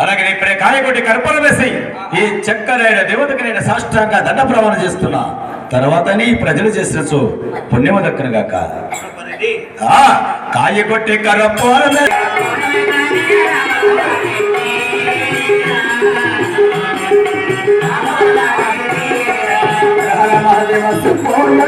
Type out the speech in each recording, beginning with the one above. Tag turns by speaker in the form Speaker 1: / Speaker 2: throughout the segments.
Speaker 1: అలాగే ఇప్పుడే కాయకుడి కర్పూరం వేసి ఈ చక్కరైన దేవతకి నేను సాష్టాంగా దండ ప్రమాణం చేస్తున్నా. తర్వాత నీ ప్రజలు చేసిన పుణ్యమ దక్కనుగాక ఆ కాయకొట్టి కర్పూరం I'm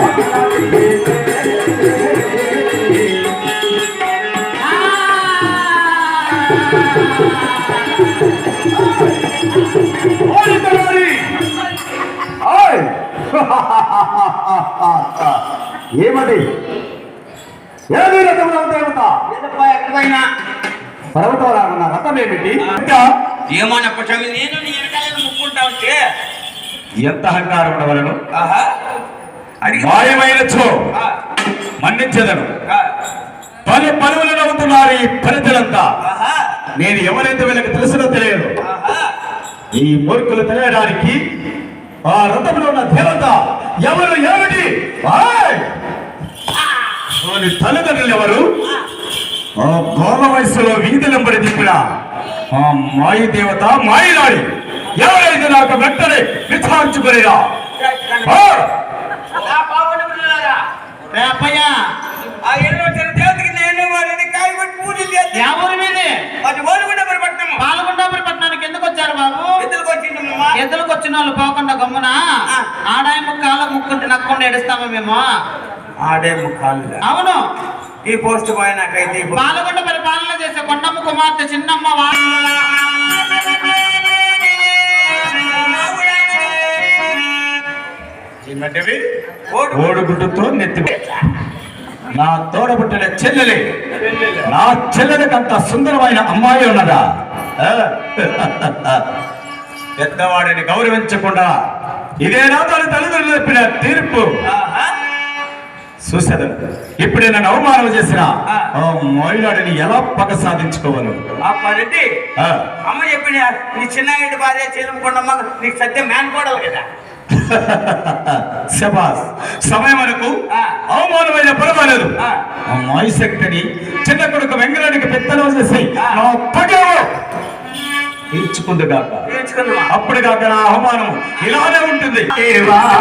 Speaker 1: ఏమది? ఏది రథముల దేవత
Speaker 2: లేదప్పా, ఎక్కడికైనా?
Speaker 1: పర్వతాలాగున్న రథం ఏమిటి?
Speaker 2: స్వామి నేను నీ వెనకాల ముక్కుంటా ఉంటే.
Speaker 1: ఎంత అహంకారం ఉండవలను
Speaker 2: ఆహా.
Speaker 1: మాయమైనచో మన్నించదను. పలు పలువులు నవ్వుతున్నారు ఈ ప్రజలంతా నేను ఎవరైతే వీళ్ళకి తెలుసునో తెలియదు. ఈ మూర్ఖులు తెలియడానికి ఆ రథంలో ఉన్న దేవత ఎవరు ఏమిటి? తల్లిదండ్రులు ఎవరు? ఆ. గోల వయసులో వీధులంబడి దిప్పిన ఆ మాయి దేవత మాయినాడి ఎవరైతే నాకు వెంటనే విచారించుకునేరా?
Speaker 3: రేపయ్య
Speaker 2: ఆ ఎన్నో వచ్చిన దేవతకి నేను వారిని కాయబట్టి పూజలు చేస్తే
Speaker 3: ఎవరి మీదే?
Speaker 2: అది ఓలుగుండ మరి పట్టణము
Speaker 3: పాల్గొండాపురి పట్టణానికి ఎందుకు వచ్చారు బాబు?
Speaker 2: ఎద్దులకు
Speaker 3: వచ్చిన వాళ్ళు పోకుండా గమ్మున? ఆడాయి ముక్కాల ముక్కుంటే నక్కుండా ఏడుస్తామా మేము?
Speaker 2: ఆడే ముఖాలు
Speaker 3: అవును.
Speaker 2: ఈ పోస్ట్ బాయ్ నాకైతే
Speaker 3: పాల్గొండ పరిపాలన చేసే కొండమ్మ కుమార్తె చిన్నమ్మ వా-
Speaker 1: ఏమంటేవి
Speaker 2: ఓడు.
Speaker 1: ఓడుగుడ్డుతో నెత్తి నా తోడబుట్టిన చెల్లెలి. నా చెల్లెలకంత సుందరమైన అమ్మాయి ఉన్నదా? పెద్దవాడిని గౌరవించకుండా ఇదేనా తన తల్లిదండ్రులు చెప్పిన తీర్పు. చూసేది ఇప్పుడే నన్ను అవమానం చేసిన మహిళడిని ఎలా పగ సాధించుకోవాలి?
Speaker 2: ఆ పరెడ్డి
Speaker 1: ఆ.
Speaker 2: అమ్మ చెప్పిన నీ చిన్న భార్య చెల్లుకొండమ్మ నీకు సత్యం మేనుకోవడాలి కదా.
Speaker 1: శబాస్ సమయం వరకు. అవమానమైన పర్వాలేదు శక్తిని చిన్న కొడుకు వెంకటానికి పెత్తనం చేసి. నా పగ తీర్చుకుంది కాక.
Speaker 2: తీర్చుకుందామా
Speaker 1: అప్పుడు కాక నా అవమానం ఇలానే ఉంటుంది. దేవాడా,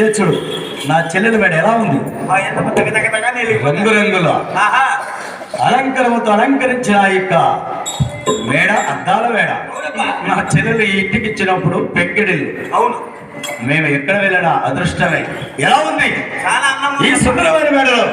Speaker 1: ఇదే చూడు. నా చెల్లెల మేడ ఎలా ఉంది? రంగురంగుల.
Speaker 2: ఆహా.
Speaker 1: అలంకరణతో అలంకరించిన ఆ యొక్క మేడ అద్దాల మేడ. నా చెల్లెలు ఈ ఇంటికి ఇచ్చినప్పుడు పెంకిడిల్లు.
Speaker 2: అవును.
Speaker 1: మేము ఎక్కడ వెళ్ళినా అదృష్టమే. ఎలా ఉంది? ఈ సుందరమైన మేడలో.